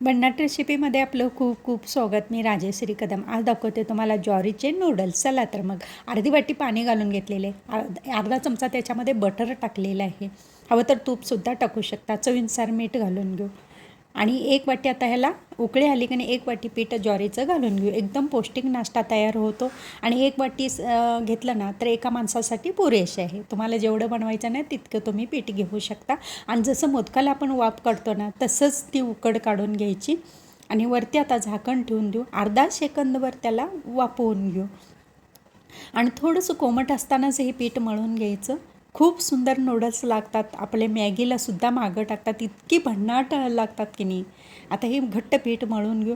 भन्नाट रेसिपीमध्ये आपलं खूप खूप स्वागत. मी राजेश्री कदम आज दाखवते तुम्हाला ज्वारीचे नूडल्स चला तर मग. अर्धी वाटी पाणी घालून घेतलेले. अर्ध अर्धा चमचा त्याच्यामध्ये बटर टाकलेलं आहे. हवं तर तूपसुद्धा टाकू शकता. चवीनुसार मीठ घालून घेऊ. आणि एक वाटी आता ह्याला उकळी आली की नाही एक वाटी पीठ ज्वारीचं घालून घेऊ. एकदम पौष्टिक नाश्ता तयार होतो. आणि एक वाटी घेतलं ना तर एका माणसासाठी पुरेसे आहे. तुम्हाला जेवढं बनवायचं नाही तितकं तुम्ही पीठ घेऊ शकता. आणि जसं मोदकाला आपण वाफ काढतो ना तसंच ती उकड काढून घ्यायची. आणि वरती आता झाकण ठेवून देऊ. अर्धा सेकंदवर त्याला वापवून घेऊ. आणि थोडंसं कोमट असतानाच हे पीठ मळून घ्यायचं. खूप सुंदर नूडल्स लागतात. आपले मॅगीला सुद्धा मागं टाकतात. इतकी भन्नाट लागतात की नाही. आता हे घट्ट पीठ मळून घेऊ.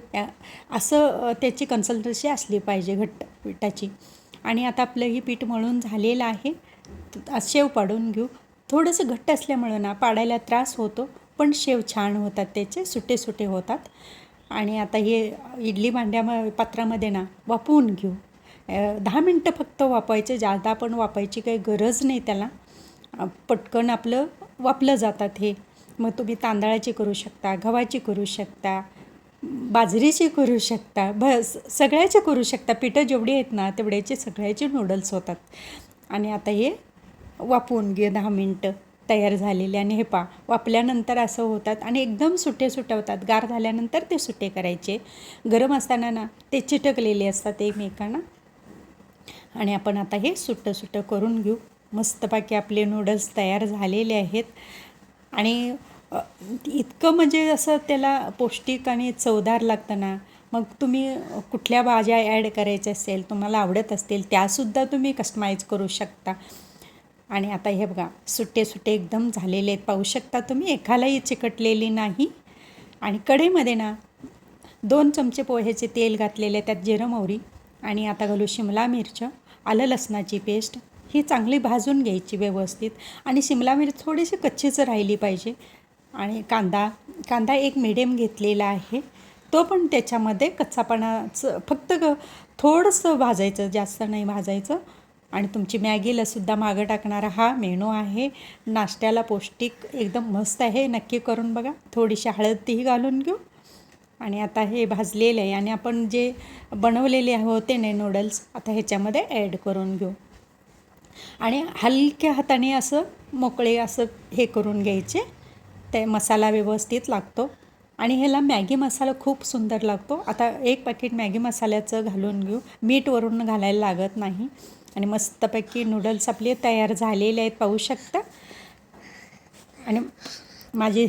असं त्याची कन्सल्टन्सी असली पाहिजे घट्ट पिठाची. आणि आता आपलं हे पीठ मळून झालेलं आहे. शेव पाडून घेऊ. थोडंसं घट्ट असल्यामुळं ना पाडायला त्रास होतो पण शेव छान होतात त्याचे सुटे सुटे होतात. आणि आता हे इडली भांड्या पात्रामध्ये ना वापवून घेऊ. दहा मिनटं फक्त वापायचे जादा पण वापायची काही गरज नाही त्याला. पटकन आपलं वापलं जातात हे. मग तुम्ही तांदळाची करू शकता गव्हाची करू शकता बाजरीची करू शकता भ सगळ्याचे करू शकता. पिठं जेवढी आहेत ना तेवढ्याचे सगळ्याचे नूडल्स होतात. आणि आता हे वापरून घे दहा मिनटं तयार झालेले. आणि हे पा वापल्यानंतर असं होतात आणि एकदम सुटे सुटे होतात. गार झाल्यानंतर ते सुटे करायचे. गरम असताना ना ते चिटकलेले असतात एकमेकांना. आणि आपण आता हे सुट्टं सुट्टं करून घेऊ. मस्तपैकी आपले नूडल्स तयार झालेले आहेत. आणि इतकं म्हणजे असं त्याला पौष्टिक आणि चवदार लागतं ना मग तुम्ही कुठल्या भाज्या ॲड करायच्या असेल तुम्हाला आवडत असतील त्यासुद्धा तुम्ही कस्टमाइज करू शकता. आणि आता हे बघा सुट्टे सुट्टे एकदम झालेले आहेत. पाहू शकता तुम्ही एकालाही चिकटलेली नाही. आणि कढईमध्ये ना दोन चमचे पोह्याचे तेल घातलेले त्यात जिरं मोहरी आणि आता घालू शिमला मिरचं आलं लसणाची पेस्ट ही चांगली भाजून घ्यायची व्यवस्थित. आणि शिमला मिरच थोडीशी कच्चीच राहिली पाहिजे. आणि कांदा कांदा एक मिडियम घेतलेला आहे. तो पण त्याच्यामध्ये कच्चापणाचं फक्त ग थोडंसं भाजायचं जास्त नाही भाजायचं. आणि तुमची मॅगीलासुद्धा मागं टाकणारा हा मेनू आहे. नाश्त्याला पौष्टिक एकदम मस्त आहे. नक्की करून बघा. थोडीशी हळद तीही घालून घेऊ. आणि आता हे भाजलेलं आहे. आणि आपण जे बनवलेले होते ने नूडल्स आता ह्याच्यामध्ये ॲड करून घेऊ. आणि हलक्या हाताने असं मोकळे असं हे करून घ्यायचे. ते मसाला व्यवस्थित लागतो. आणि ह्याला मॅगी मसाला खूप सुंदर लागतो. आता एक पॅकेट मॅगी मसाल्याचं घालून घेऊ. मीठवरून घालायला लागत नाही. आणि मस्तपैकी नूडल्स आपले तयार झालेले आहेत पाहू शकता. आणि माझी